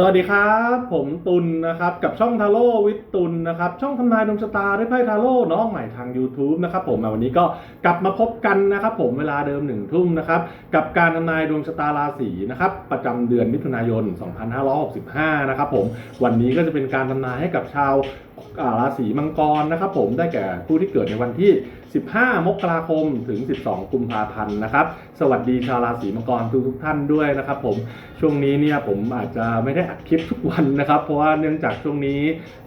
สวัสดีครับ ผมตุลนะครับ กับช่องทาโร่วิทตุลนะครับ ช่องทำนายดวงชะตาด้วยไพ่ทาโร่น้องใหม่ทาง YouTube นะครับผมมาวันนี้ก็กลับมาพบกันนะครับ ผมเวลาเดิมหนึ่งทุ่มนะครับ กับการทำนายดวงชะตาราศีนะครับ ประจำเดือนมิถุนายน 2565 นะครับผมวันนี้ก็จะเป็นการทำนายให้กับชาวราศีมังกรนะครับ ผมได้แก่ผู้ที่เกิดในวันที่ 15 มกราคมถึง 12 กุมภาพันธ์นะครับ สวัสดีชาวราศีมังกรทุกทุกๆท่านด้วยนะครับผมช่วงนี้เนี่ยผมอาจจะไม่ได้อัดคลิปทุกวันนะครับ เพราะว่าเนื่องจากช่วงนี้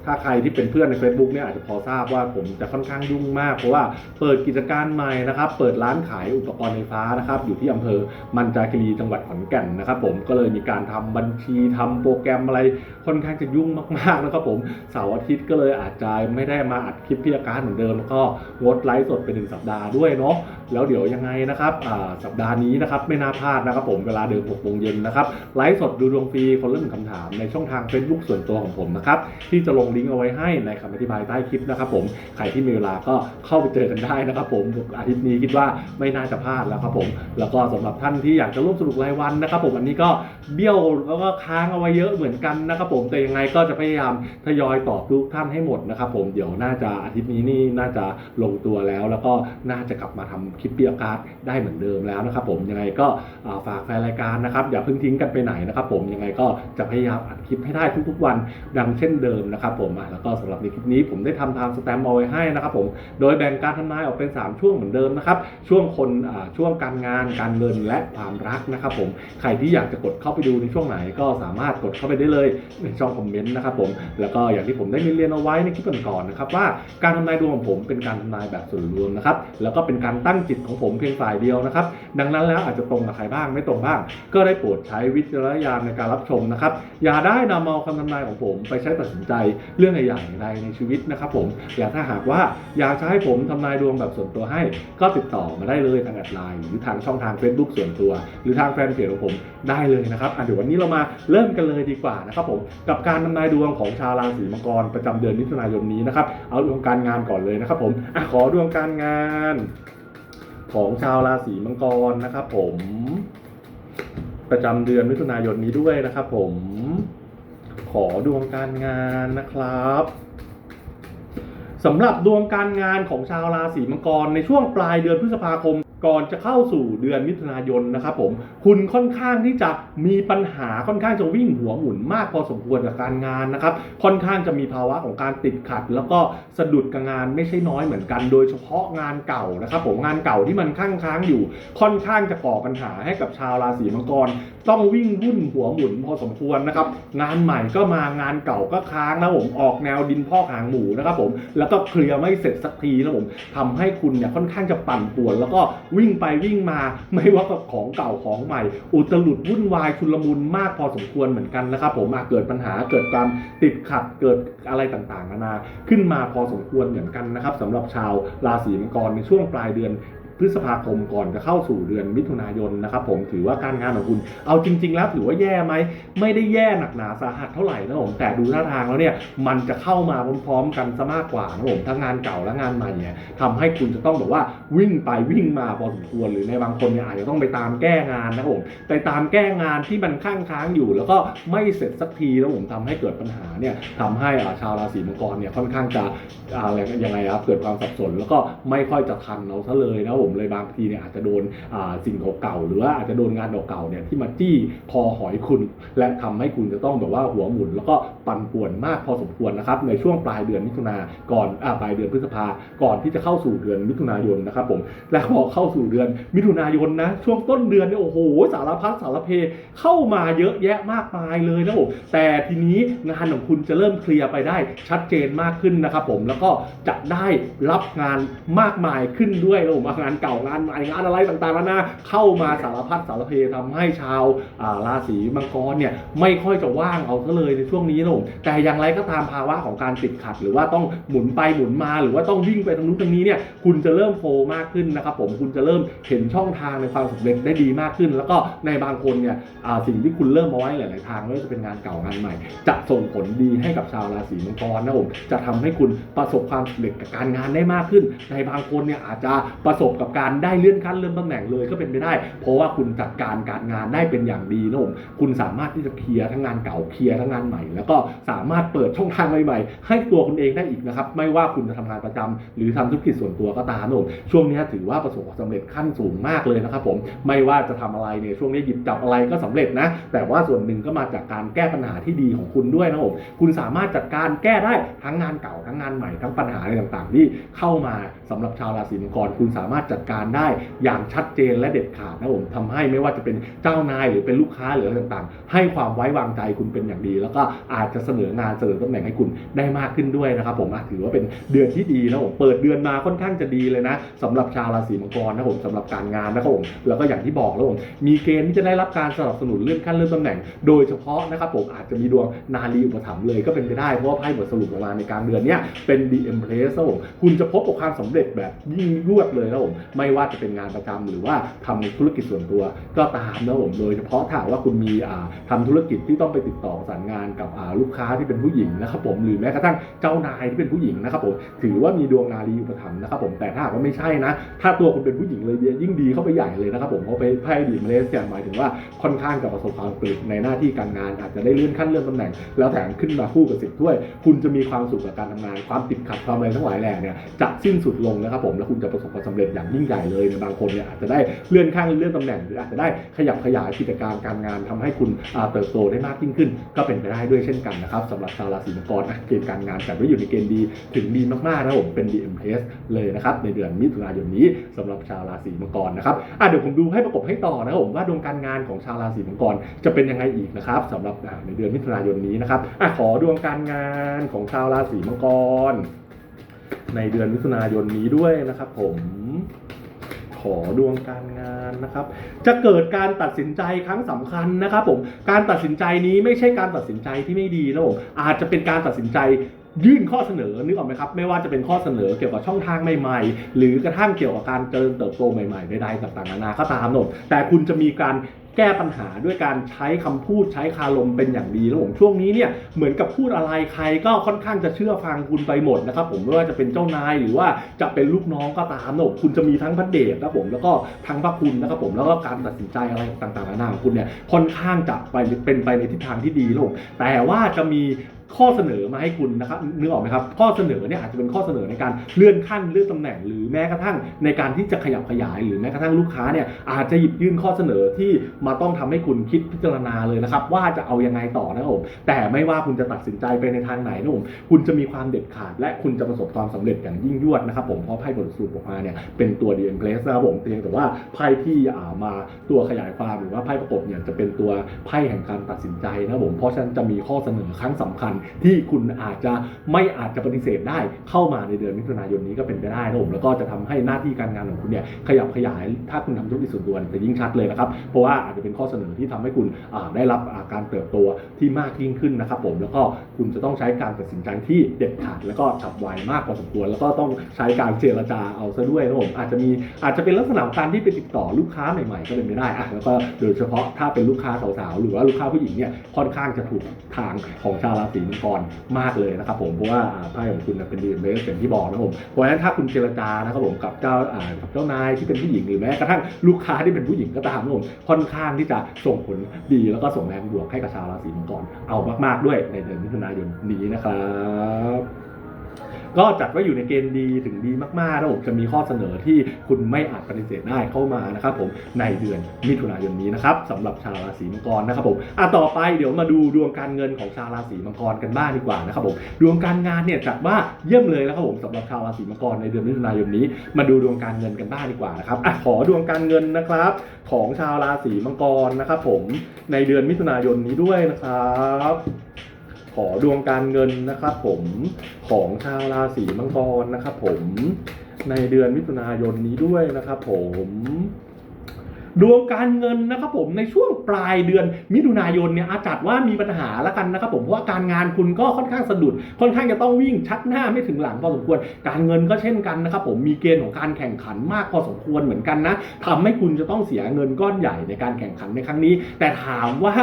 ถ้าใครที่เป็นเพื่อนใน Facebook เนี่ยอาจจะพอทราบว่าผมจะค่อนข้างยุ่งมาก เพราะว่าเปิดกิจการใหม่นะครับ เปิดร้านขายอุปกรณ์ไฟฟ้านะครับ อยู่ที่อำเภอมันจาคีรีจังหวัดขอนแก่นนะครับ ผมก็เลยมีการทำบัญชีทำโปรแกรมอะไรค่อนข้างจะยุ่งมากๆนะครับผมเสาร์อาทิตย์ก็เลยอาจจะไม่ได้มาอัดคลิปพิจารเหมือนเดิมแล้วก็งดไลฟ์สดไปหนึ่งสัปดาห์ด้วยเนาะแล้วเดี๋ยวยังไงนะครับสัปดาห์นี้นะครับไม่น่าพลาดนะครับผมเวลาเดิม6โมงเย็นนะครับไลฟ์สดดูดวงฟรีคนละหนึ่งคำถามในช่องทาง Facebook ส่วนตัวของผมนะครับที่จะลงลิงก์เอาไว้ให้ในคำอธิบายใต้คลิปนะครับผมใครที่มีเวลาก็เข้าไปเจอกันได้นะครับผมอาทิตย์นี้คิดว่าไม่น่าจะพลาดแล้วครับผมแล้วก็สำหรับท่านที่อยากจะร่วมสนุกรายวันนะครับผมอันนี้ก็เบี้ยวแล้วก็ค้างเอาไว้เยอะเหมือนกันนะครับผมแต่ยังไงก็จะพยายามทยอยตอบทุกท่านให้หมดนะครับผมเดี๋ยวน่าจะอาทิตย์นี้นี่น่าจะลงตัวแล้วแล้วก็น่าจะกลับมาทำคลิปเปียการ์ดได้เหมือนเดิมแล้วนะครับผมยังไงก็ฝากแฟนรายการนะครับอย่าเพิ่งทิ้งกันไปไหนนะครับผมยังไงก็จะพยายามอัดคลิปให้ได้ทุกๆวันดังเช่นเดิมนะครับผมแล้วก็สำหรับในคลิปนี้ผมได้ทำทางสแตมป์เอาไว้ให้นะครับผมโดยแบ่งการทำนายออกเป็น 3 ช่วงเหมือนเดิมนะครับช่วงคนช่วงการงานการเงินและความรักนะครับผมใครที่อยากจะกดเข้าไปดูในช่วงไหนก็สามารถกดเข้าไปได้เลยในช่องคอมเมนต์นะครับผมแล้วก็อย่างที่ผมได้เรียนเอาไว้ในคลิปก่อนๆนะครับว่าการทำนายดวงของผมเป็นการทำนายแบบส่วนรวมนะครับแล้วก็เป็นการตั้งจิตของผมเพียงฝ่ายเดียวนะครับ ดังนั้นแล้วอาจจะตรงกับใครบ้างไม่ตรงบ้าง ก็ได้โปรดใช้วิจารณญาณในการรับชมนะครับอย่าได้นำเอาคำทำนายของผมไปใช้ตัดสินใจเรื่องใหญ่ๆใดในชีวิตนะครับผมอย่าถ้าหากว่าอยากจะให้ผมทำนายดวงแบบส่วนตัวให้ ก็ติดต่อมาได้เลยทางแอดไลน์หรือทางช่องทาง Facebook ส่วนตัว หรือทางแฟนเพจของผมได้เลยนะครับเดี๋ยววันนี้เรามาเริ่มกันเลยดีกว่านะครับผมกับการทำนายดวงของชาวราศีมังกรประจำเดือนมิถุนายนนี้นะครับเอาดวงการงานก่อนเลยนะครับผมอขอดวงการการงาน ของชาวราศีมังกรนะครับ ผม ประจำเดือนมิถุนายนนี้ด้วยนะครับ ผม ขอดวงการงานนะครับสำหรับดวงการงานของชาวราศีมังกรในช่วงปลายเดือนพฤษภาคม ก่อนจะเข้าสู่เดือนมิถุนายนนะครับผมคุณค่อนข้างที่จะมีปัญหาค่อนข้างจะวิ่งหัวหมุนมากพอสมควรกับการงานนะครับ ค่อนข้างจะมีภาวะของการติดขัด แล้วก็สะดุดกับงานไม่ใช่น้อยเหมือนกัน โดยเฉพาะงานเก่านะครับผมงานเก่าที่มันค้างค้างอยู่ ค่อนข้างจะก่อปัญหาให้กับชาวราศีมังกร ต้องวิ่งวุ่นหัวหมุนพอสมควรนะครับงานใหม่ก็มางานเก่าก็ค้างนะผมออกแนวดินพอกหางหมูนะครับผมแล้วก็เคลียร์ไม่เสร็จสักทีนะผมทำให้คุณเนี่ยค่อนข้างจะปั่นป่วนแล้วก็วิ่งไปวิ่งมาไม่ว่ากับของเก่าของใหม่ อุตลุดวุ่นวายชุลมุนมากพอสมควรเหมือนกันนะครับผมอาจเกิดปัญหาเกิดความติดขัดเกิดอะไรต่างๆนานาขึ้นมาพอสมควรเหมือนกันนะครับสำหรับชาวราศีมังกรในช่วงปลายเดือน พฤษภาคมก่อนจะเข้าสู่เดือนมิถุนายนนะครับผมถือว่าการงานของคุณ เอาจริง ๆ แล้วถือว่าแย่ไหมไม่ได้แย่หนักหนาสาหัสเท่าไหร่นะผมแต่ดูท่าทางแล้วเนี่ยมันจะเข้ามาพร้อมๆ กันซะมากกว่านะผมทั้งงานเก่าและงานใหม่เนี่ยทำให้คุณจะต้องแบบว่าวิ่งไปวิ่งมาพอสมควรหรือในบางคนเนี่ยอาจจะต้องไปตามแก้งานนะผมไปตามแก้งานที่มันข้างค้างอยู่ แล้วก็ไม่เสร็จสักทีแล้วผมทำให้เกิดปัญหาเนี่ยทำให้อาชาวราศีมังกรเนี่ยค่อนข้างจะอะไรยังไงครับเกิดความสับสนแล้วก็ไม่ค่อยจะทันเราซะเลยนะผมเลยบางทีเนี่ยอาจจะโดนสิ่งเก่าๆหรือว่าอาจจะโดนงานเก่าๆเนี่ยที่มาจี้คอหอยคุณ และทำให้คุณจะต้องแบบว่าหัวหมุน แล้วก็ปั่นป่วนมากพอสมควรนะครับในช่วงปลายเดือนมิถุนาก่อนอปลายเดือนพฤษภาก่อนที่จะเข้าสู่เดือนมิถุนายนนะครับผมและพอเข้าสู่เดือนมิถุนายนนะช่วงต้นเดือนเนี่ยโอ้โหสารพัดสารเพเข้ามาเยอะแยะมากมายเลยนะผมแต่ทีนี้งานของคุณจะเริ่มเคลียร์ไปได้ชัดเจนมากขึ้นนะครับผมแล้วก็จะได้รับงานมากมายขึ้นด้วยนะผมงานเก่างานใหม่งานอะไรต่างๆนานาเข้ามาสารพัดสารเพทำให้ชาวราศีมังกรเนี่ยไม่ค่อยจะว่างเอาซะเลยในช่วงนี้นะผมแต่อย่างไรก็ตามภาวะของการติดขัด หรือว่าต้องหมุนไปหมุนมา หรือว่าต้องวิ่งไปทางนู้นทางนี้เนี่ยคุณจะเริ่มโฟล์มากขึ้นนะครับผมคุณจะเริ่มเห็นช่องทางในความสำเร็จได้ดีมากขึ้น แล้วก็ในบางคนเนี่ยสิ่งที่คุณเริ่มมาไว้หลายๆทางไม่ว่าจะเป็นงานเก่างานใหม่ จะส่งผลดีให้กับชาวราศีมังกรนะผมจะทำให้คุณประสบความสำเร็จกับการงานได้มากขึ้น ในบางคนเนี่ยอาจจะประสบกับการได้เลื่อนขั้นเลื่อนตำแหน่งเลยก็เป็นไปได้ เพราะว่าคุณจัดการการงานได้เป็นอย่างดีนะผมคุณสามารถที่จะเคลียร์ทั้งงานเก่าเคลียร์ทั้งงานใหม่ แล้วก็สามารถเปิดช่องทางใหม่ๆ ให้ตัวคุณเองได้อีกนะครับ ไม่ว่าคุณจะทำงานประจำหรือทำธุรกิจส่วนตัวก็ตามนะผมช่วงนี้ถือว่าประสบความสำเร็จขั้นสูงมากเลยนะครับผมไม่ว่าจะทำอะไรเนี่ยช่วงนี้หยิบจับอะไรก็สำเร็จนะ แต่ว่าส่วนหนึ่งก็มาจากการแก้ปัญหาที่ดีของคุณด้วยนะผมคุณสามารถจัดการแก้ได้ทั้งงานเก่าทั้งงานใหม่ทั้งปัญหาอะไรต่างๆ ที่เข้ามาสำหรับชาวราศีมังกรคุณสามารถจัดการได้อย่างชัดเจนและเด็ดขาดนะผมทำให้ไม่ว่าจะเป็นเจ้านายหรือเป็นลูกค้าหรืออะไรต่างๆ ให้ความไว้วางใจคุณเป็นอย่างดี แล้วก็อาจจะเสนองานเสนอตำแหน่งให้คุณได้มากขึ้นด้วยนะครับผมถือว่าเป็นเดือนที่ดีนะผมเปิดเดือนมาค่อนข้างจะดีเลยนะสำหรับชาวราศีมังกรนะผมสำหรับการงานนะครับผมแล้วก็อย่างที่บอกแล้วผมมีเกณฑ์ที่จะได้รับการสนับสนุนเลื่อนขั้นเลื่อนตำแหน่ง โดยเฉพาะนะครับผมอาจจะมีดวงนาลีอุปถัมภ์เลยก็เป็นไปได้เพราะว่าไพ่บทสรุปออกมาในกลางเดือนเนี้ยเป็น The Empress ครับผมคุณจะพบกับความสำเร็จแบบยิ่งยวดเลยนะผมไม่ว่าจะเป็นงานประจำหรือว่าทำในธุรกิจส่วนตัว ก็ตามนะผมโดยเฉพาะถ้าว่าคุณมีอ่าทำธุรกิจที่ต้องไปติดต่อประสานงานกับลูกค้าที่เป็นผู้หญิงนะครับผมหรือแม้กระทั่งเจ้านายที่เป็นผู้หญิงนะครับผมถือว่ามีดวงนาลีอุปถัมภ์นะครับผมแต่ถ้าว่าไม่ใช่นะ ถ้าตัวคุณเป็นผู้หญิงเลยยิ่งดีเข้าไปใหญ่เลยนะครับผมเพราะไปไพ่ดีเมเลสเนี่ยหมายถึงว่าค่อนข้างจะประสบความสำเร็จในหน้าที่การงาน อาจจะได้เลื่อนขั้นเลื่อนตำแหน่ง แล้วแถมขึ้นมาคู่กับสิบถ้วย คุณจะมีความสุขกับการทำงาน ความติดขัดความอะไรทั้งหลายแหล่เนี่ยจะสิ้นสุดลงนะครับผมแล้วคุณจะประสบความสำเร็จอย่างยิ่งใหญ่เลยในบางคนเนี่ยอาจจะได้เลื่อนขั้นเลื่อนตำแหน่งหรืออาจจะได้ขยับขยายกิจการการงานทำให้คุณเติบโตได้มากยิ่งขึ้น ก็เป็นไปได้ด้วยเช่นกันนะครับสำหรับชาวราศีมังกรนะเกณฑ์การงานจัดไว้อยู่ในเกณฑ์ดีถึงดีมากๆนะครับผมเป็นดีเอ็มเพสเลยนะครับในเดือนมิถุนายนนี้สำหรับชาวราศีมังกรนะครับอะเดี๋ยวผมดูให้ประกบให้ต่อนะครับผมว่าดวงการงานของชาวราศีมังกรจะเป็นยังไงอีกนะครับสำหรับในเดือนมิถุนายนนี้นะครับอะขอดวงการงานของชาวราศีมังกร ในเดือนมิถุนายนนี้ด้วยนะครับ ผมขอดวงการงานนะครับ จะเกิดการตัดสินใจครั้งสำคัญนะครับผมการตัดสินใจนี้ไม่ใช่การตัดสินใจที่ไม่ดีนะผมอาจจะเป็นการตัดสินใจยื่นข้อเสนอนึกออกไหมครับ ไม่ว่าจะเป็นข้อเสนอเกี่ยวกับช่องทางใหม่ ๆ หรือกระทั่งเกี่ยวกับการเจริญเติบโตใหม่ๆใดๆต่างๆนานาก็ตามนะผมแต่คุณจะมีการ แก้ปัญหาด้วยการใช้คำพูดใช้คารมเป็นอย่างดีแล้วผมช่วงนี้เนี่ยเหมือนกับพูดอะไรใครก็ค่อนข้างจะเชื่อฟังคุณไปหมดนะครับผมไม่ว่าจะเป็นเจ้านายหรือว่าจะเป็นลูกน้องก็ตามนะคุณจะมีทั้งพระเดชนะผมแล้วก็ทั้งพระคุณนะครับผมแล้วก็การตัดสินใจอะไรต่างๆนานาของคุณเนี่ยค่อนข้างจะไปเป็นไปในทิศทางที่ดีแล้วแต่ว่าจะมี ข้อเสนอมาให้คุณนะครับนึกออกไหมครับ ข้อเสนอเนี่ยอาจจะเป็นข้อเสนอในการเลื่อนขั้นเลื่อนตำแหน่ง หรือแม้กระทั่งในการที่จะขยับขยาย หรือแม้กระทั่งลูกค้าเนี่ยอาจจะหยิบยื่นข้อเสนอที่มาต้องทำให้คุณคิดพิจารณาเลยนะครับ ว่าจะเอายังไงต่อนะครับผมแต่ไม่ว่าคุณจะตัดสินใจไปในทางไหนนะผมคุณจะมีความเด็ดขาด และคุณจะประสบความสำเร็จอย่างยิ่งยวดนะครับผมเพราะไพ่บทสูตรออกมาเนี่ยเป็นตัวดีเอ็มเพลสนะครับผมเพียงแต่ว่าไพ่ที่อ่ามาตัวขยายความหรือว่าไพ่ประกบเนี่ยจะเป็นตัวไพ่แห่งการตัดสินใจนะครับผมเพราะฉะนั้นจะมีข้อเสนอครั้งสำคัญที่คุณอาจจะไม่อาจจะปฏิเสธได้เข้ามาในเดือนมิถุนายนนี้ก็เป็นไปได้นะผมแล้วก็จะทำให้หน้าที่การงานของคุณเนี่ยขยับขยายถ้าคุณทำธุรกิจส่วนตัวนจะยิ่งชัดเลยนะครับ เพราะว่าอาจจะเป็นข้อเสนอที่ทำให้คุณได้รับาการเติบโตที่มากยิ่งขึ้นนะครับ ผมแล้วก็คุณจะต้องใช้การตัดสินใจที่เด็ดขาดแล้วก็ฉับไวมากพอสมควร แล้วก็ต้องใช้การเจรจาเอาซะด้วยนะผมอาจจะมีอาจจะเป็นลักษณะการที่ไปติดต่อลูกค้าใหม่ๆ ก็เป็นไปได้อะแล้วก็โดยเฉพาะถ้าเป็นลูกค้าสาวๆหรือว่าลูกค้าผู้หญิงเนี่ยค่อนข้างจะถูกทางของชาวราศีมังกรมากเลยนะครับผมเพราะว่าไพ่ของคุณเป็นดีเบสอย่างที่บอกนะครับผมเพราะฉะนั้นถ้าคุณเจรจานะครับผมกับเจ้าอ่ากับเจ้านายที่เป็นผู้หญิงหรือแม้กระทั่งลูกค้าที่เป็นผู้หญิงก็ตามนะครับผมค่อนข้างที่จะส่งผลดีแล้วก็ส่งแรงบวกให้กับชาวราศีมังกรเอามากๆด้วยในเดือนมิถุนายนนี้นะครับ ก็จัดไว้อยู่ในเกณฑ์ดีถึงดีมากๆนะผมจะมีข้อเสนอที่คุณไม่อาจปฏิเสธได้เข้ามานะครับผมในเดือนมิถุนายนนี้นะครับสำหรับชาวราศีมังกรนะครับผมอะต่อไปเดี๋ยวมาดูดวงการเงินของชาวราศีมังกรกันบ้างดีกว่านะครับผมดวงการงานเนี่ยจัดว่าเยี่ยมเลยนะครับผมสำหรับชาวราศีมังกรในเดือนมิถุนายนนี้ มาดูดวงการเงินกันบ้างดีกว่านะครับอะขอดวงการเงินนะครับ ของชาวราศีมังกรนะครับผมในเดือนมิถุนายนนี้ด้วยนะครับ ขอดวงการเงินนะครับผมของชาวราศีมังกรนะครับผมในเดือนมิถุนายนนี้ด้วยนะครับผม ดวงการเงินนะครับผมในช่วงปลายเดือนมิถุนายนเนี่ยอาจัดว่ามีปัญหาแล้วกันนะครับผมเพราะว่าการงานคุณก็ค่อนข้างสะดุด ค่อนข้างจะต้องวิ่งชักหน้าไม่ถึงหลังพอสมควร การเงินก็เช่นกันนะครับผมมีเกณฑ์ของการแข่งขันมากพอสมควรเหมือนกันนะทำให้คุณจะต้องเสียเงินก้อนใหญ่ในการแข่งขันในครั้งนี้ แต่ถามว่า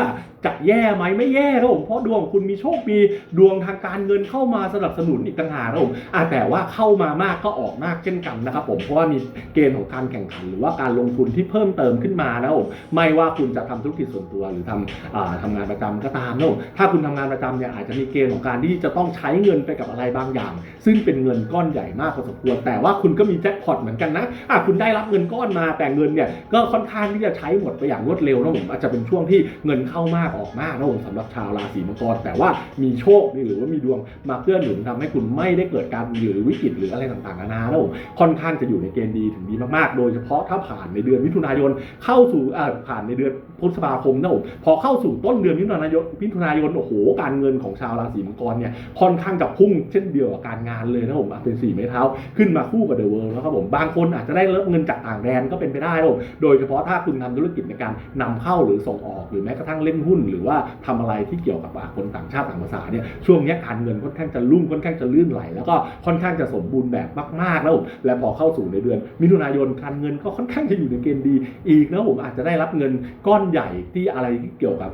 จะแย่ไหมไม่แย่ครับผมเพราะดวงของคุณมีโชคมีดวงทางการเงินเข้ามาสนับสนุนอีกต่างหากครับผมอะแต่ว่าเข้ามามากก็ออกมากเช่นกันนะครับผมเพราะว่ามีเกณฑ์ของการแข่งขันหรือว่าการลงทุนที่เพิ่มเติมขึ้นมานะครับผมไม่ว่าคุณจะทำธุรกิจส่วนตัวหรือทำอทำงานประจำก็ตามนะครับผมถ้าคุณทำงานประจำเนี่ยอาจจะมีเกณฑ์ของการที่จะต้องใช้เงินไปกับอะไรบางอย่าง ซึ่งเป็นเงินก้อนใหญ่มากพอสมควร แต่ว่าคุณก็มีแจ็คพอตเหมือนกันนะอะคุณได้รับเงินก้อนมาแต่เงินเนี่ยก็ค่อนข้างที่จะใช้หมดไปอย่างรวดเร็วนะผมอาจจะเป็นช่วงที่เงินเข้ามากออกมากนะผมสำหรับชาวราศีมังกรแต่ว่ามีโชคหรือว่ามีดวงมาเกื้อหนุนทำให้คุณไม่ได้เกิดการหรือวิกฤตหรืออะไรต่างๆนานานะผมค่อนข้างจะอยู่ในเกณฑ์ดีถึงดีมากๆ โดยเฉพาะถ้าผ่านในเดือนมิถุนายนเข้าสู่อ่าผ่านในเดือนพฤษภาคมนะผมพอเข้าสู่ต้นเดือนมิถุนายนมิถุนายนโอ้โหการเงินของชาวราศีมังกรเนี่ยค่อนข้างจะพุ่งเช่นเดียวกับการงานเลยนะผมเป็นสี่ไม้เท้าขึ้นมาคู่กับเดอะเวิลด์นะครับผมบางคนอาจจะได้รับเงินจากต่างแดนก็เป็นไปได้ครับผมโดยเฉพาะถ้าคุณทำธุรกิจในการนำเข้าหรือส่งออกหรือแม้กระทั่งเล่นหุ้น หรือว่าทำอะไรที่เกี่ยวกับคนต่างชาติต่างภาษาเนี่ยช่วงนี้การเงินค่อนข้างจะรุ่งค่อนข้างจะลื่นไหล แล้วก็ค่อนข้างจะสมบูรณ์แบบมากๆแล้วผมและพอเข้าสู่ในเดือน มิถุนายนการเงินก็ค่อนข้างจะอยู่ในเกณฑ์ดีอีีกนะผมอาจจะได้รับเงินก้อนใหญ่ที่อะไรที่เกี่ยวกับ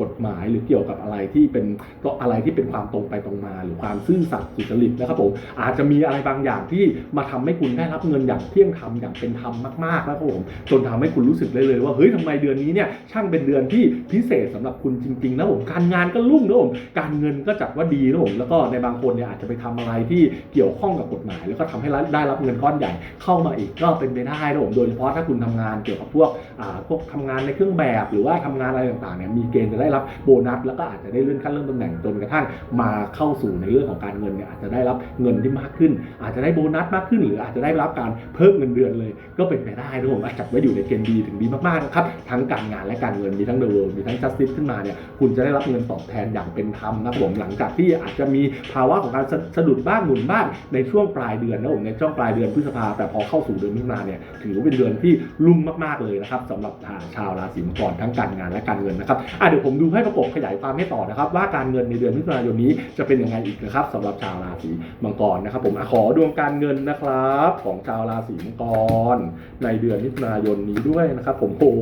กฎหมายหรือเกี่ยวกับอะไรที่เป็นก็อะไรที่เป็นความตรงไปตรงมา หรือความซื่อสัตย์สุจริตนะครับผมอาจจะมีอะไรบางอย่างที่มาทำให้คุณได้รับเงินอย่างเที่ยงธรรมอย่างเป็นธรรมมากๆนะครับผมจนทำให้คุณรู้สึกเลยเลยว่าเฮ้ยทำไมเดือนนี้เนี่ยช่างเป็นเดือนที่พิเศษสำหรับคุณจริงๆนะผมการงานก็รุ่งนะผมการเงินก็จัดว่าดีนะผมแล้วก็ในบางคนเนี่ยอาจจะไปทำอะไรที่เกี่ยวข้องกับกฎหมาย แล้วก็ทำให้ได้รับเงินก้อนใหญ่เข้ามาอีกก็เป็นไปได้นะผมโดยเฉพาะถ้าคุณทำงานเกี่ยวกับพวกอ่าพวกทำงานในเครื่องแบบหรือว่าทำงานอะไรต่างๆเนี่ยมีเกณฑ์จะได้รับโบนัสแล้วก็อาจจะได้เลื่อนขั้นเลื่อนตำแหน่งจนกระทั่งมาเข้าสู่ในเรื่องของการเงินเนี่ยอาจจะได้รับเงินที่มากขึ้น อาจจะได้โบนัสมากขึ้น หรืออาจจะได้รับการเพิ่มเงินเดือนเลย ก็เป็นไปได้นะผมอาจจับไว้อยู่ในเกณฑ์ดีถึงดีมากๆนะครับทั้งการงานและการเงินมีทั้งเดอะเวิลด์มีทั้งจัสติสขึ้นมาเนี่ยคุณจะได้รับเงินตอบแทนอย่างเป็นธรรมนะครับผมหลังจากที่อาจจะมีภาวะของการสะดุดบ้างหมุนบ้างในช่วงปลายเดือนนะผมในช่วงปลายเดือนพฤษภาแต่พอเข้าสู่เดือนมิถุนาเนี่ยถือว่าเป็นเดือนที่รุ่งมากๆเลยนะครับสำหรับชาวราศีมังกรทั้งการงานและการเงินนะครับอะเดี๋ยวผมดูให้ประกบขยายความให้ต่อนะครับ ว่าการเงินในเดือนมิถุนายนนี้จะเป็นยังไงอีกนะครับสำหรับชาวราศีมังกรนะครับ ผมขอดวงการเงินนะครับ ของชาวราศีมังกร ในเดือนมิถุนายนนี้ด้วยนะครับ ผมโอ้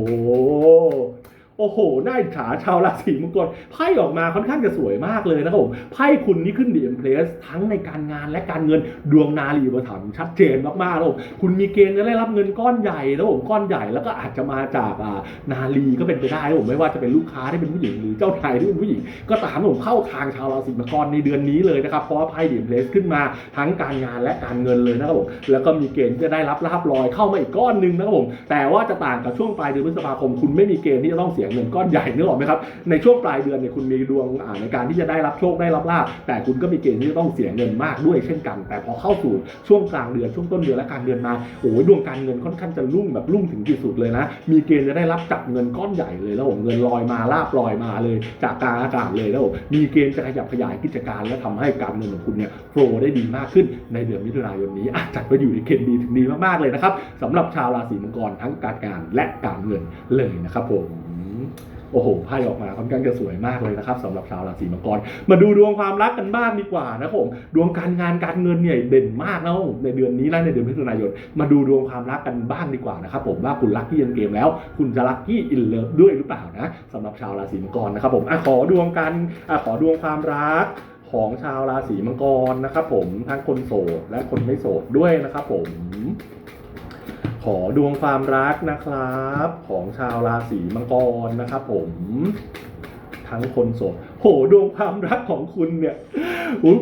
โอ้โห น่าอิจฉาชาวราศีมังกร ไพ่ออกมาค่อนข้างจะสวยมากเลยนะครับผม ไพ่คุณนี่ขึ้นดีเอ็มเพลสทั้งในการงานและการเงินดวงนาลีอุปถัมชัดเจนมากๆแล้วผมคุณมีเกณฑ์จะได้รับเงินก้อนใหญ่แล้วผมก้อนใหญ่แล้วก็อาจจะมาจากอ่านาลีก็เป็นไปได้นะผมไม่ว่าจะเป็นลูกค้าที่เป็นผู้หญิงหรือเจ้านายที่เป็นผู้หญิง ก็ตามผมเข้าทางชาวราศีมังกรในเดือนนี้เลยนะครับเพราะว่าไพ่ดีเอ็มเพลสขึ้นมาทั้งการงานและการเงินเลยนะครับผมแล้วก็มีเกณฑ์จะได้รับลาบลอยเข้ามาอีกก้อนหนึ่งนะครับผมแต่ว่าจะต่างกับช่วงปลายเดือนพฤษภาคมคุณไม่มีเกณฑ์ที่จะต้องเสียเงินก้อนใหญ่นึกออกไหมครับในช่วงปลายเดือนเนี่ยคุณมีดวงอ่าในการที่จะได้รับโชคได้รับลาบแต่คุณก็มีเกณฑ์ที่จะต้องเสียเงินมากด้วยเช่นกัน แต่พอเข้าสู่ช่วงกลางเดือนช่วงต้นเดือนและกลางเดือนมาโอ้ยดวงการเงินค่อนข้างจะรุ่งแบบรุ่งถึงที่สุดเลยนะ มีเกณฑ์จะได้รับจับเงินก้อนใหญ่เลยแล้วผมเงินลอยมาลาบลอยมาเลย จากกลางอากาศเลยแล้วมีเกณฑ์จะขยับขยายกิจการ และทำให้การเงินของคุณเนี่ยโฟลได้ดีมากขึ้นในเดือนมิถุนายนนี้อะจัดไปอยู่ในเกณฑ์ดีถึงดีมากๆเลยนะครับสำหรับชาวราศีมังกรทั้งการงานและการเงินเลยนะครับผม โอ้โหไพ่ออกมาค่อนข้างจะสวยมากเลยนะครับสำหรับชาวราศีมังกร มาดูดวงความรักกันบ้างดีกว่านะครับผมดวงการงานการเงินเนี่ยเด่นมากนะผมในเดือนนี้และในเดือนมิถุนายนมาดูดวงความรักกันบ้างดีกว่านะครับผมว่าคุณลัคกี้ยันเกมแล้ว คุณจะลัคกี้อินเลิฟด้วยหรือเปล่านะสำหรับชาวราศีมังกรนะครับผมอขอดวงกันอขอดวงความรักของชาวราศีมังกรนะครับผมทั้งคนโสดและคนไม่โสดด้วยนะครับผม ขอดวงความรักนะครับ ของชาวราศีมังกรนะครับผม ทั้งคนโสด โหดวงความรักของคุณเนี่ย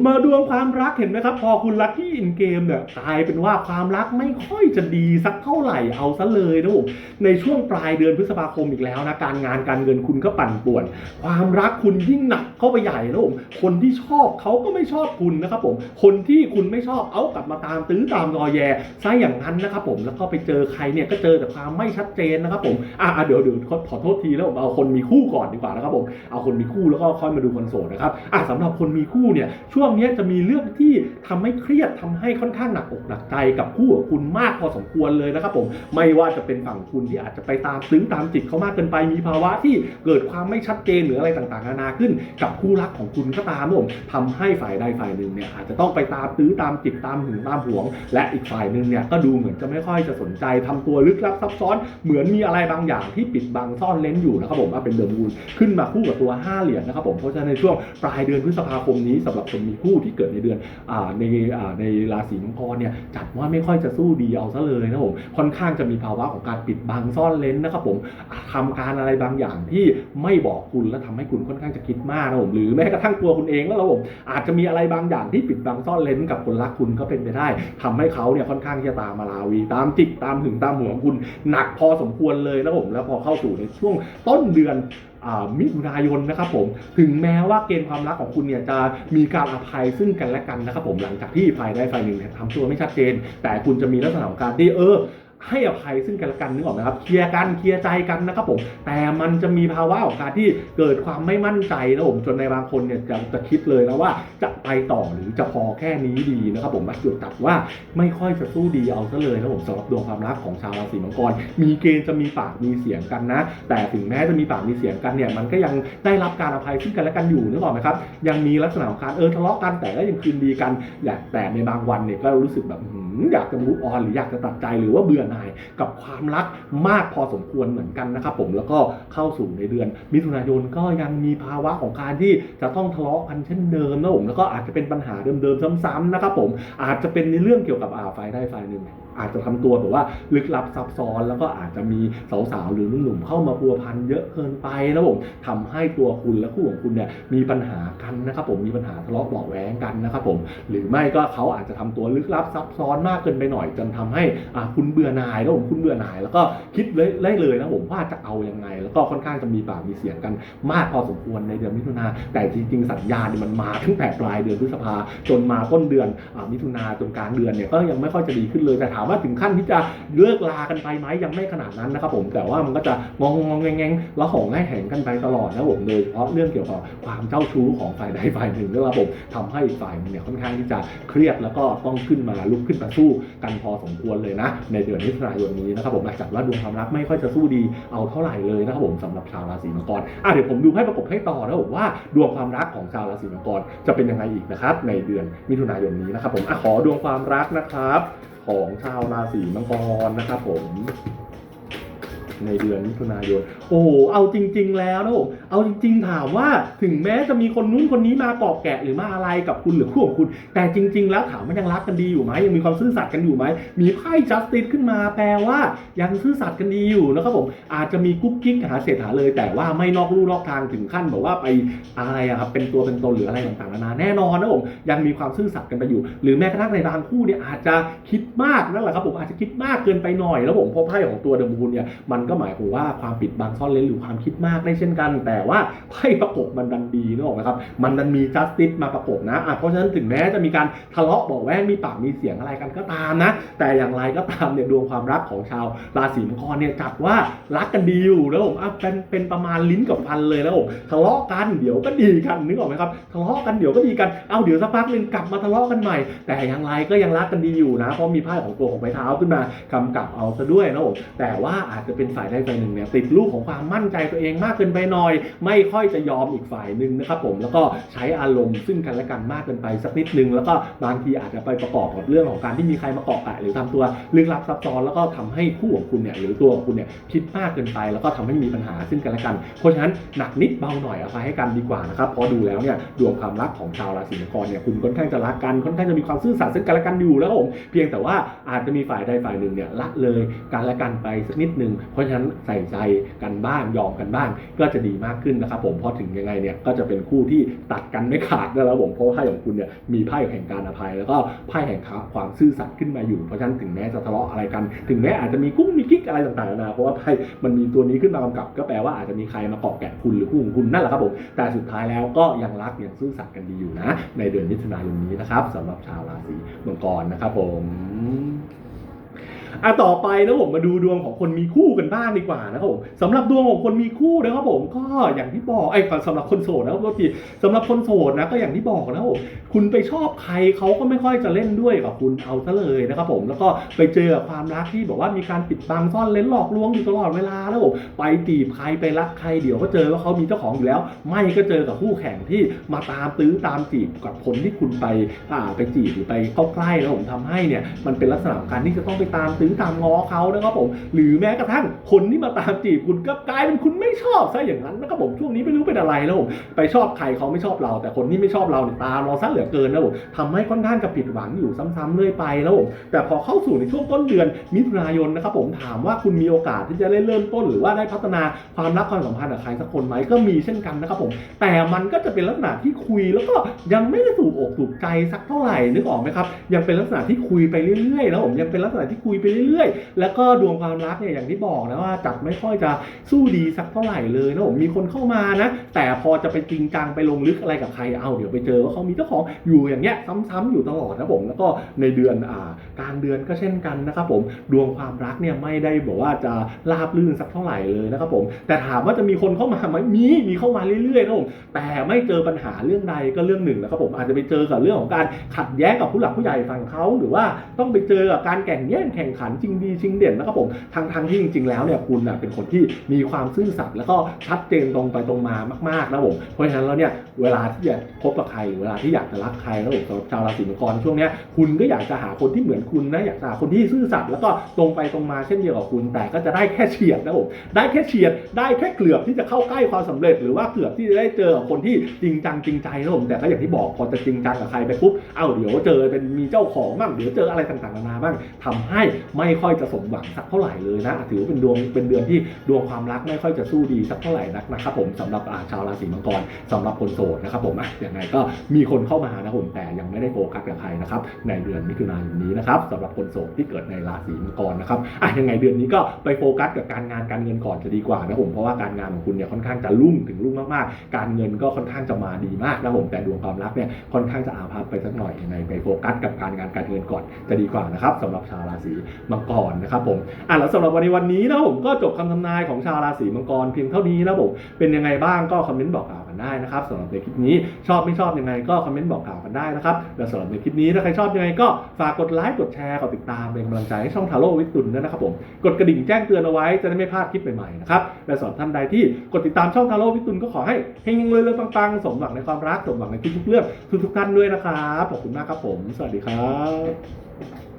มาดวงความรักเห็นไหมครับ พอคุณลัคกี้อินเกมเนี่ยกลายเป็นว่าความรักไม่ค่อยจะดีสักเท่าไหร่เอาซะเลยนะผมในช่วงปลายเดือนพฤษภาคมอีกแล้วนะการงานการเงินคุณก็ปั่นป่วน ความรักคุณยิ่งหนักเข้าไปใหญ่นะผมคนที่ชอบเขาก็ไม่ชอบคุณนะครับผมคนที่คุณไม่ชอบเอากลับมาตามตื้อตามรอยแยซะอย่างนั้นนะครับผมแล้วก็ไปเจอใครเนี่ยก็เจอแต่ความไม่ชัดเจนนะครับผมอะเดี๋ยวเดี๋ยวขอขอโทษทีแล้วผมเอาคนมีคู่ก่อนดีกว่านะครับผมเอาคนมีคู่แล้วก็ค่อยอยมาดูคนโสดนะครับอะสำหรับคนมีคู่เนี่ยช่วงนี้จะมีเรื่องที่ทำให้เครียดทำให้ค่อนข้างหนักอกหนักใจกับคู่ของคุณมากพอสมควรเลยนะครับผมไม่ว่าจะเป็นฝั่งคุณที่อาจจะไปตามตื้อตามจิตเขามากเกินไปมีภาวะที่เกิดความไม่ชัดเจนหรืออะไรต่างๆนานาขึ้น กับคู่รักของคุณก็ตามผมทำให้ฝ่ายใดฝ่ายหนึ่งเนี่ยอาจจะต้องไปตามตื้อตามจิตตามหึงตามหวง และอีกฝ่ายหนึ่งเนี่ยก็ดูเหมือนจะไม่ค่อยจะสนใจทำตัวลึกลับซับซ้อน เหมือนมีอะไรบางอย่างที่ปิดบังซ่อนเล้นอยู่นะครับผมว่าเป็นเดอะมูนขึ้นมาคู่กับตัว 5 เหรียญนะครับผมเพราะฉะนั้นในช่วงปลายเดือนพฤษภาคมนี้สำหรับคนมีคู่ที่เกิดในเดือนอ่าในอ่าในราศีมังกรเนี่ยจัดว่าไม่ค่อยจะสู้ดีเอาซะเลยนะครับผมค่อนข้างจะมีภาวะของการปิดบังซ่อนเลนนะครับผมทำการอะไรบางอย่างที่ไม่บอกคุณและทำให้คุณค่อนข้างจะคิดมากนะครับผมหรือแม้กระทั่งตัวคุณเองแล้วครับผมอาจจะมีอะไรบางอย่างที่ปิดบังซ่อนเลนกับคนรักคุณก็เป็นไปได้ทำให้เขาเนี่ยค่อนข้างจะตามมาลาวี ตามจิกตามหึงตามหวงคุณหนักพอสมควรเลยนะครับผมแล้วพอเข้าสู่ในช่วงต้นเดือน มิถุนายนนะครับผมถึงแม้ว่าเกณฑ์ความรักของคุณเนี่ยจะมีการอภัยซึ่งกันและกันนะครับผมหลังจากที่ฝ่ายใดฝ่ายหนึ่งทำตัวไม่ชัดเจน แต่คุณจะมีลักษณะของการที่เออ ให้อภัยซึ่งกันและกันนึกออกไหมครับเคลียร์กันเคลียร์ใจกันนะครับผมแต่มันจะมีภาวะของการที่เกิดความไม่มั่นใจนะผมจนในบางคนเนี่ยจะจะคิดเลยนะว่าจะไปต่อหรือจะพอแค่นี้ดีนะครับผมมาจุดตัดว่าไม่ค่อยจะสู้ดีเอาซะเลยนะผมสำหรับดวงความรักของชาวราศีมังกร มีเกณฑ์จะมีปากมีเสียงกันนะ แต่ถึงแม้จะมีปากมีเสียงกันเนี่ยมันก็ยังได้รับการอภัยซึ่งกันและกันอยู่นึกออกไหมครับยังมีลักษณะของการเออทะเลาะกันแต่ก็ยังคืนดีกันอยากแต่ในบางวันเนี่ยก็รู้สึกแบบอยากจะมูฟออนหรืออยากจะตัดใจหรือว่าเบื่อหน่ายกับความรักมากพอสมควรเหมือนกันนะครับผมแล้วก็เข้าสู่ในเดือน มิถุนายนก็ยังมีภาวะของการที่จะต้องทะเลาะกันเช่นเดิมนะผมแล้วก็อาจจะเป็นปัญหาเดิมๆซ้ำๆนะครับผมอาจจะเป็นในเรื่องเกี่ยวกับอ่าฝ่ายใดฝ่ายหนึ่งอาจจะทำตัวแบบว่าลึกลับซับซ้อน แล้วก็อาจจะมีสาวๆหรือหนุ่มๆเข้ามาพัวพันเยอะเกินไปนะผมทำให้ตัวคุณและคู่ของคุณเนี่ยมีปัญหากันนะครับผมมีปัญหาทะเลาะเบาะแว้งกันนะครับผมหรือไม่ก็เขาอาจจะทำตัวลึกลับซับซ้อนมากเกินไปหน่อยจนทำให้อ่าคุณเบื่อหน่ายแล้วผมคุณเบื่อหน่าย แล้วก็คิดเลยเลยเลยนะผมว่าจะเอายังไง แล้วก็ค่อนข้างจะมีปากมีเสียงกันมากพอสมควรในเดือนมิถุนาแต่จริงๆสัญญาณเนี่ยมันมาตั้งแต่ปลายเดือนพฤษภาจนมาต้นเดือนอมิถุนาจนกลางเดือนเนี่ยก็ยังไม่ค่อยจะดีขึ้นเลยแต่ถามว่าถึงขั้นที่จะเลิกลากันไปไหมยังไม่ขนาดนั้นนะครับผมแต่ว่ามันก็จะงองงองแงงแงงล้วหองให้แหงกันไปตลอดนะผมโดยเฉพาะเรื่องเกี่ยวกับความเจ้าชู้ของฝ่ายใดฝ่ายหนึ่งนะครับผมทำให้ฝ่ายนึงเนี่ยค่อนข้างที่จะเครียดแล้วก็ต้องขึ้นมาลุกขึ้นมาสู้กันพอสมควรเลยนะ ในเดือนมิถุนายนนี้นะครับผมจัดว่าดวงความรักไม่ค่อยจะสู้ดีเอาเท่าไหร่เลยนะครับผมสำหรับชาวราศีมังกรอะเดี๋ยวผมดูให้ประกบให้ต่อนะผมว่าดวงความรักของชาวราศีมังกรจะเป็นยังไงอีกนะครับในเดือนมิถุนายนนี้นะครับผมอขอดวงความรักนะครับ ของชาวราศีมังกรนะครับผม ในเดือนมิถุนายน โอ้โห เอาจริง ๆ แล้วนะผมเอาจริง ๆ ถามว่าถึงแม้จะมีคนนู้นคนนี้มาเกาะแกะหรือมาอะไรกับคุณหรือคู่ของคุณ แต่จริง ๆ แล้วถามว่ายังรักกันดีอยู่ไหมยังมีความซื่อสัตย์กันอยู่ไหม มีไพ่จัสติสขึ้นมาแปลว่า ยังซื่อสัตย์กันดีอยู่นะครับผมอาจจะมีกุ๊กกิ๊กหาเศษหาเลย แต่ว่าไม่นอกลู่นอกทางถึงขั้นแบบว่าไปอะไรอะครับเป็นตัวเป็นตนหรืออะไรต่างๆนานาแน่นอนนะผมยังมีความซื่อสัตย์กันไปอยู่ หรือแม้กระทั่งในบางคู่เนี่ยอาจจะคิดมากนั่นแหละครับผมอาจจะคิดมากเกินไปหน่อยแล้วผมเพราะไพ่ของตัวเดอะมูนเนี่ยมันก็หมายความว่าความปิดบังซ่อนเร้นหรือความคิดมากได้เช่นกัน แต่ว่าไพ่ประกบมันดันดีนึกออกไหมครับ มันดันมีจัสติสมาประกบนะอะเพราะฉะนั้นถึงแม้จะมีการทะเลาะเบอกแว้งมีปากมีเสียงอะไรกันก็ตามนะ แต่อย่างไรก็ตามเนี่ยดวงความรักของชาวราศีมังกรเนี่ยจัดว่ารักกันดีอยู่แล้วผมอะเป็นเป็นประมาณลิ้นกับฟันเลยแล้วผมทะเลาะกันเดี๋ยวก็ดีกันนึกออกไหมครับทะเลาะกันเดี๋ยวก็ดีกันเอาเดี๋ยวสักพักหนึ่งกลับมาทะเลาะกันใหม่ แต่อย่างไรก็ยังรักกันดีอยู่นะเพราะมีไพ่ของตัวของไม้เท้าขึ้นมากำกับเอาซะด้วยนะผมแต่ว่าอาจจะเป็นฝ่ายใดฝ่ายหนึ่งเนี่ยติดลูกของความมั่นใจตัวเองมากเกินไปหน่อย ไม่ค่อยจะยอมอีกฝ่ายหนึ่งนะครับผมแล้วก็ใช้อารมณ์ซึ่งกันและกันมากเกินไปสักนิดนึงแล้วก็บางทีอาจจะไปประกอบกับเรื่องของการที่มีใครมาเกาะแกะหรือทำตัวลึกลับซับซ้อนแล้วก็ทำให้คู่ของคุณเนี่ยหรือตัวของคุณเนี่ยคิดมากเกินไป แล้วก็ทำให้มีปัญหาซึ่งกันและกัน เพราะฉะนั้นหนักนิดเบาหน่อยอภัยให้กันดีกว่านะครับเพราะดูแล้วเนี่ยดวงความรักของชาวราศีมังกรเนี่ยคุณค่อนข้างจะรักกันค่อนข้างจะมีความซื่อสัตย์ซึ่งกันและกันอยู่แล้วผมเพียงแต่ว่าอาจจะมีฝ่ายใดฝ่ายหนึ่งเนี่ยละเลยกันและกันไปสักนิดนึงเพราะฉะนั้นใส่ใจกันบ้างยอมกันบ้างก็จะดีมากขึ้นนะครับผมเพราะถึงยังไงเนี่ยก็จะเป็นคู่ที่ตัดกันไม่ขาดนะแล้วผมเพราะว่าไพ่ของคุณเนี่ยมีไพ่แห่งการอภัย แล้วก็ไพ่แห่งความซื่อสัตย์ขึ้นมาอยู่เพราะฉะนั้นถึงแม้จะทะเลาะอะไรกัน ถึงแม้อาจจะมีกุ้งมีกิ๊กอะไรต่างๆนานาเพราะว่าไพ่มันมีตัวนี้ขึ้นมากำกับ ก็แปลว่าอาจจะมีใครมาเกาะแกะคุณหรือคู่ของคุณนั่นแหละครับผมแต่สุดท้ายแล้วก็ยังรักยังซื่อสัตย์กันดีอยู่นะ ในเดือนมิถุนายนนี้นะครับสำหรับชาวราศีมังกรนะครับผม อะต่อไปนะผมมาดูดวงของคนมีคู่กันบ้างดีกว่านะครับผมสำหรับดวงของคนมีคู่นะครับผมก็อย่างที่บอกไอ้สำหรับคนโสดนะครับทีสำหรับคนโสดนะก็อย่างที่บอกนะครับผมคุณไปชอบใครเขาก็ไม่ค่อยจะเล่นด้วยกับคุณเอาซะเลยนะครับผมแล้วก็ไปเจอความรักที่บอกว่ามีการปิดบังซ่อนเล้นหลอกลวงอยู่ตลอดเวลาแล้วผมไปจีบใครไปรักใครเดี๋ยวก็เจอว่าเขามีเจ้าของอยู่แล้ว ไม่ก็เจอกับคู่แข่งที่มาตามตื้อตามจีบกับคนที่คุณไปอ่าไปจีบหรือไปเข้าใกล้แล้วผมทำให้เนี่ยมันเป็นลักษณะการที่จะต้องไปตามตื้อตามง้อเขานะครับผม หรือแม้กระทั่งคนที่มาตามจีบคุณก็กลายเป็นคุณไม่ชอบซะอย่างนั้นนะครับผมช่วงนี้ไม่รู้เป็นอะไรแล้วผมไปชอบใครเขาไม่ชอบเรา แต่คนที่ไม่ชอบเราเนี่ยตามเราซะเหลือเกินนะผมทำให้ค่อนข้างจะผิดหวังอยู่ซ้ำๆเรื่อยไปแล้วผมแต่พอเข้าสู่ในช่วงต้นเดือนมิถุนายนนะครับผมถามว่าคุณมีโอกาสที่จะได้เริ่มต้น หรือว่าได้พัฒนาความรักความสัมพันธ์กับใครสักคนไหมก็มีเช่นกันนะครับผม แต่มันก็จะเป็นลักษณะที่คุยแล้วก็ยังไม่ได้ถูกอกถูกใจสักเท่าไหร่นึกออกไหมครับยังเป็นลักษณะที่คุยไปเรื่อยๆแล้วผมยังเป็นลักษณะที่คุยไปเรื่อยๆ แล้วก็ดวงความรักเนี่ยอย่างที่บอกนะว่าจัดไม่ค่อยจะสู้ดีสักเท่าไหร่เลยนะผมมีคนเข้ามานะ แต่พอจะไปจริงจังไปลงลึกอะไรกับใครเอาเดี๋ยวไปเจอว่าเขามีเจ้าของอยู่อย่างเงี้ยซ้ำๆอยู่ตลอดนะผมแล้วก็ในเดือนอ่ากลางเดือนก็เช่นกันนะครับผมดวงความรักเนี่ยไม่ได้บอกว่าจะราบรื่นสักเท่าไหร่เลยนะครับผมแต่ถามว่าจะมีคนเข้ามาไหมมีมีเข้ามาเรื่อยๆนะผมแต่ไม่เจอปัญหาเรื่องใดก็เรื่องหนึ่งนะครับผมอาจจะไปเจอกับเรื่องของการขัดแย้งกับผู้หลักผู้ใหญ่ฝั่งเขาหรือว่าต้องไปเจอกับการแข่งแย่งแข่งขันจริงดีจริงเด่นนะครับผมทางทางที่จริง ๆ แล้วเนี่ยคุณเป็นคนที่มีความซื่อสัตย์แล้วก็ชัดเจนตรงไปตรงมามากๆนะผมเพราะฉะนั้นแล้วเนี่ยเวลาที่จะพบกับใครเวลาที่อยากจะรักใครนะผมสำหรับชาวราศีมังกรช่วงเนี้ยคุณก็อยากจะหาคนที่เหมือนคุณนะอยากจะหาคนที่ซื่อสัตย์แล้วก็ตรงไปตรงมาเช่นเดียวกับคุณ แต่ก็จะได้แค่เฉียดนะผมได้แค่เฉียดได้แค่เกือบที่จะเข้าใกล้ความสำเร็จ หรือว่าเกือบที่จะได้เจอคนที่จริงจังจริงใจนะผมแต่ก็อย่างที่บอกพอจะจริงจังกับใครไปปุ๊บเอ้าเดี๋ยวเจอเป็นมีเจ้าของบ้างเดี๋ยวเจออะไรต่างๆนานาบ้างทำให้ไม่ค่อยจะสมหวังสักเท่าไหร่เลยนะถือว่าเป็นดวงเป็นเดือนที่ดวงความรักไม่ค่อยจะสู้ดีสักเท่าไหร่นักนะครับผมสำหรับชาวราศีมังกรสำหรับคนโสดนะครับผมอะยังไงก็มีคนเข้ามานะผมแต่ยังไม่ได้โฟกัสกับใครนะครับในเดือนมิถุนายนนี้นะครับสำหรับคนโสดที่เกิดในราศีมังกรนะครับอะยังไงเดือนนี้ก็ไปโฟกัสกับการงานการเงินก่อนจะดีกว่านะผมเพราะว่าการงานของคุณเนี่ยค่อนข้างจะรุ่งถึงรุ่งมากๆ การเงินก็ค่อนข้างจะมาดีมากนะผมแต่ดวงความรักเนี่ยค่อนข้างจะอาภัพไปสักหน่อยยังไงไปโฟกัสกับการงานการเงินก่อนจะดีกว่านะครับสำหรับชาวราศีมังกรนะครับผมอะแล้วสำหรับวันในวันนี้นะผมก็จบคำทำนายของชาวราศีมังกรเพียงเท่านี้นะผมเป็นยังไงบ้างก็คอมเมนต์บอกกล่าวกันได้นะครับสำหรับในคลิปนี้ชอบไม่ชอบยังไงก็คอมเมนต์บอกกล่าวกันได้นะครับและสำหรับในคลิปนี้ถ้าใครชอบยังไงก็ฝากกดไลค์กดแชร์กดติดตามเป็นกำลังใจให้ช่องทาโร่วิตุนด้วยนะครับผมกดกระดิ่งแจ้งเตือนเอาไว้จะได้ไม่พลาดคลิปใหม่ๆนะครับและสำหรับท่านใดที่กดติดตามช่องทาโร่วิตุนก็ขอให้เฮงๆเลยๆปังๆสมหวังในความรักสมหวังในทุกๆเรื่องทุกๆท่านด้วยนะครับขอบคุณมากครับผม สวัสดีครับ